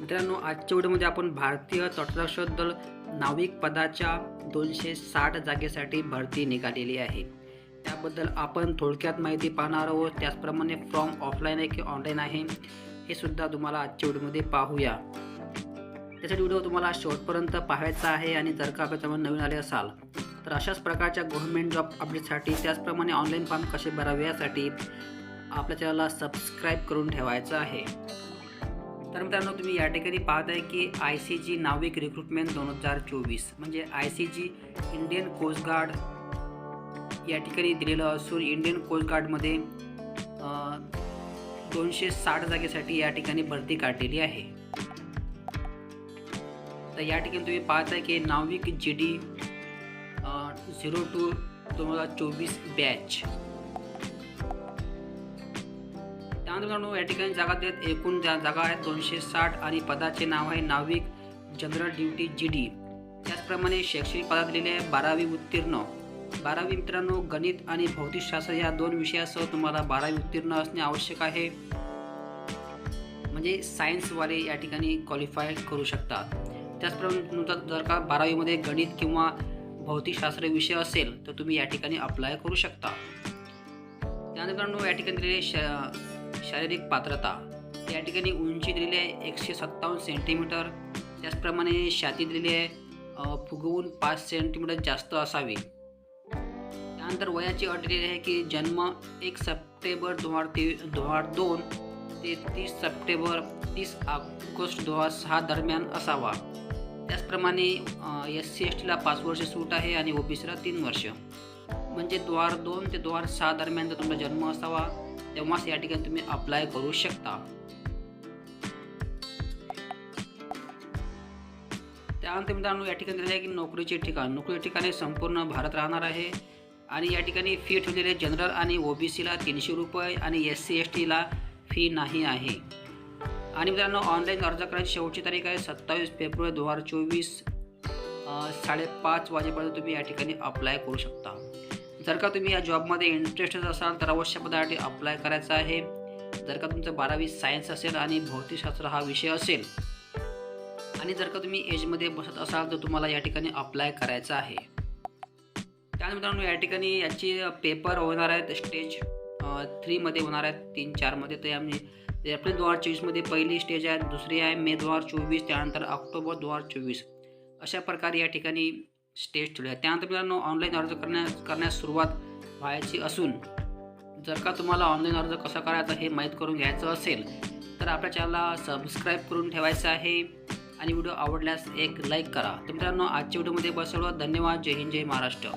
मित्रांनो आजच्या व्हिडिओमध्ये आपण भारतीय तटरक्षक दल नाविक पदाच्या दोनशे साठ जागेसाठी भरती निघालेली आहे. त्याबद्दल आपण थोडक्यात माहिती पाहणार आहोत. त्याचप्रमाणे फॉर्म ऑफलाईन आहे की ऑनलाईन आहे हे सुद्धा तुम्हाला आजच्या व्हिडिओमध्ये पाहूया. त्यासाठी व्हिडिओ तुम्हाला शेवटपर्यंत पाहायचा आहे आणि जर का आपल्या नवीन आले असाल तर अशाच प्रकारच्या गव्हर्नमेंट जॉब अपडेटसाठी त्याचप्रमाणे ऑनलाईन फॉर्म कसे भरावे यासाठी आपल्या चॅनलला सबस्क्राईब करून ठेवायचं आहे. तर मित्रांनो तुम्ही या ठिकाणी पाहत आहे की आय सी जी नाविक रिक्रुटमेंट दोन हजार चोवीस म्हणजे I C G Indian coast guard या ठिकाणी दिलेलं असून इंडियन कोस्ट गार्डमध्ये दोनशे साठ जागेसाठी या ठिकाणी भरती काढलेली आहे. तर या ठिकाणी तुम्ही पाहत आहे की नाविक जी डी झिरो टू दोन हजार चोवीस बॅच मित्रांनो या ठिकाणी जागा देत एकूण ज्या जागा आहेत दोनशे साठ आणि पदाचे नाव आहे नाविक जनरल ड्युटी जी डी. त्याचप्रमाणे शैक्षणिक पदात दिलेले आहे बारावी उत्तीर्ण. बारावी मित्रांनो गणित आणि भौतिकशास्त्र या दोन विषयासह तुम्हाला बारावी उत्तीर्ण असणे आवश्यक आहे. म्हणजे सायन्सवाले या ठिकाणी क्वालिफाय करू शकतात. त्याचप्रमाणे जर का बारावीमध्ये गणित किंवा भौतिकशास्त्र विषय असेल तर तुम्ही या ठिकाणी अप्लाय करू शकता. त्यानंतर या ठिकाणी दिलेले श शारीरिक पात्रता या ठिकाणी उंची दिलेली आहे एकशे सत्तावन्न सेंटीमीटर त्याचप्रमाणे छाती दिलेली आहे फुगवून पाच सेंटीमीटर जास्त असावी. त्यानंतर वयाची अट दिलेली आहे की जन्म एक सप्टेंबर दोन हजार ते दोन हजार दोन ते तीस सप्टेंबर तीस ऑगस्ट दोन हजार सहा दरम्यान असावा. त्याचप्रमाणे एस सी एस टीला पाच वर्ष सूट आहे आणि ओ ओबीसीला तीन वर्ष. म्हणजे दोन हजार दोन ते दोन हजार सहा दरम्यान तुमचा जन्म असावा तेव्हाच या ठिकाणी तुम्ही अप्लाय करू शकता. त्यानंतर मित्रांनो या ठिकाणी दिलेलं आहे की नोकरीचे ठिकाण. नोकरीचे ठिकाणी संपूर्ण भारत राहणार आहे. आणि या ठिकाणी फी ठेवलेली जनरल आणि ओबीसीला तीनशे रुपये आणि एस सी एस टीला फी नाही आहे. आणि मित्रांनो ऑनलाईन अर्ज करायची शेवटची तारीख आहे सत्तावीस फेब्रुवारी दोन हजार चोवीस साडेपाच वाजेपर्यंत तुम्ही या ठिकाणी अप्लाय करू शकता. जर का तुम्ही या जॉबमध्ये इंटरेस्टेड असाल तर अवश्य पदासाठी अप्लाय करायचा आहे. जर का तुमचं बारावी सायन्स असेल आणि भौतिकशास्त्र हा विषय असेल आणि जर का तुम्ही एजमध्ये बसत असाल तर तुम्हाला या ठिकाणी अप्लाय करायचं आहे. त्यानंतर मित्रांनो या ठिकाणी याची पेपर होणार आहेत स्टेज थ्रीमध्ये होणार आहेत तीन चारमध्ये. तर आम्ही म्हणजे एप्रिल दोन हजार चोवीसमध्ये पहिली स्टेज आहे दुसरी आहे मे दोन हजार चोवीस त्यानंतर ऑक्टोबर दोन हजार चोवीस. अशा प्रकारे या ठिकाणी स्टेज ठेवले. आहे त्यानंतर मित्रांनो ऑनलाईन अर्ज करण्यास करण्यास सुरुवात व्हायची असून जर का तुम्हाला ऑनलाईन अर्ज कसा करायचा हे माहीत करून घ्यायचं असेल तर आपल्या चॅनलला सबस्क्राईब करून ठेवायचं आहे आणि व्हिडिओ आवडल्यास एक लाईक करा. तर मित्रांनो आजच्या व्हिडिओमध्ये बसवलं धन्यवाद. जय हिंद. जय महाराष्ट्र.